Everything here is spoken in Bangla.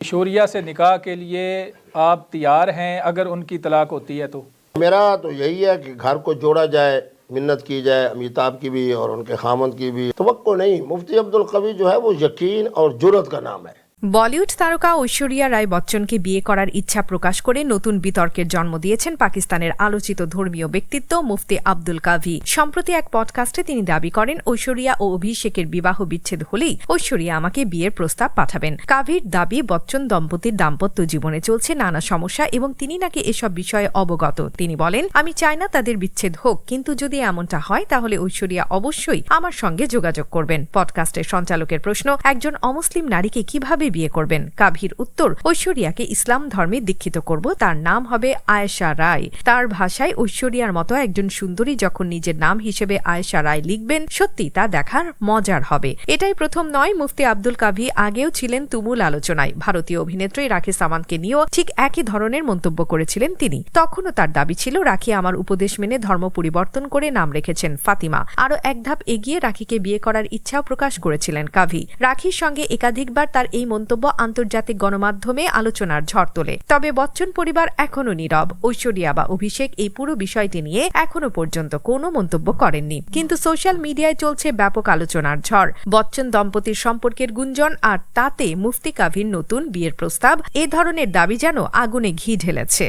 کشوریہ سے نکاح کے لیے آپ تیار ہیں اگر ان کی طلاق ہوتی ہے تو؟ میرا تو یہی ہے کہ گھر کو جوڑا جائے، منت کی جائے، امیتاب کی بھی اور ان کے خامند کی بھی۔ توقع نہیں، مفتی عبدالقوی جو ہے وہ یقین اور جرت کا نام ہے۔ বলিউড তারকা ঐশ্বরিয়া রায় বচ্চনকে বিয়ে করার ইচ্ছা প্রকাশ করে নতুন বিতর্কের জন্ম দিয়েছেন পাকিস্তানের আলোচিত ধর্মীয় ব্যক্তিত্ব মুফতি আব্দুল কাভি। সম্প্রতি এক পডকাস্টে তিনি দাবি করেন, ঐশ্বরিয়া ও অভিষেকের বিবাহ বিচ্ছেদ হলেই ঐশ্বরিয়া আমাকে বিয়ের প্রস্তাব পাঠাবেন। কাভির দাবি, বচ্চন দম্পতির দাম্পত্য জীবনে চলছে নানা সমস্যা এবং তিনি নাকি এসব বিষয়ে অবগত। তিনি বলেন, আমি চাই না তাদের বিচ্ছেদ হোক, কিন্তু যদি এমনটা হয়, তাহলে ঐশ্বরিয়া অবশ্যই আমার সঙ্গে যোগাযোগ করবেন। পডকাস্টের সঞ্চালকের প্রশ্ন, একজন অমুসলিম নারীকে কীভাবে বিয়ে করবেন। কাভির উত্তর, ঐশ্বরিয়াকে ইসলাম ধর্মে দীক্ষিত করব। তার নাম হবে আয়েশা রায়। তার ভাষায় ঐশ্বরিয়ার মতো একজন সুন্দরী যখন নিজের নাম হিসেবে আয়েশা রায় লিখবেন, সত্যি তা দেখার মজার হবে। এটাই প্রথম নয়, মুফতি আব্দুল কাভি আগেও ছিলেন তুমুল আলোচনায়। ভারতীয় অভিনেত্রী রাখি সামানকে নিয়েও ঠিক একই ধরনের মন্তব্য করেছিলেন তিনি। তখনও তার দাবি ছিল, রাখি আমার উপদেশ মেনে ধর্ম পরিবর্তন করে নাম রেখেছেন ফাতিমা। আরও এক ধাপ এগিয়ে রাখিকে বিয়ে করার ইচ্ছাও প্রকাশ করেছিলেন কাভি। রাখির সঙ্গে একাধিকবার তার এই মন্তব্য আন্তর্জাতিক গণমাধ্যমে আলোচনার ঝড় তোলে। তবে বচ্চন পরিবার এখনও নীরব। ঐশ্বরিয়া বা অভিষেক এই পুরো বিষয়টি নিয়ে এখনও পর্যন্ত কোনো মন্তব্য করেননি। কিন্তু সোশ্যাল মিডিয়ায় চলছে ব্যাপক আলোচনার ঝড়। বচ্চন দম্পতির সম্পর্কের গুঞ্জন আর তাতে মুফতি কাভির নতুন বিয়ের প্রস্তাব, এ ধরনের দাবি যেন আগুনে ঘি ঢেলেছে।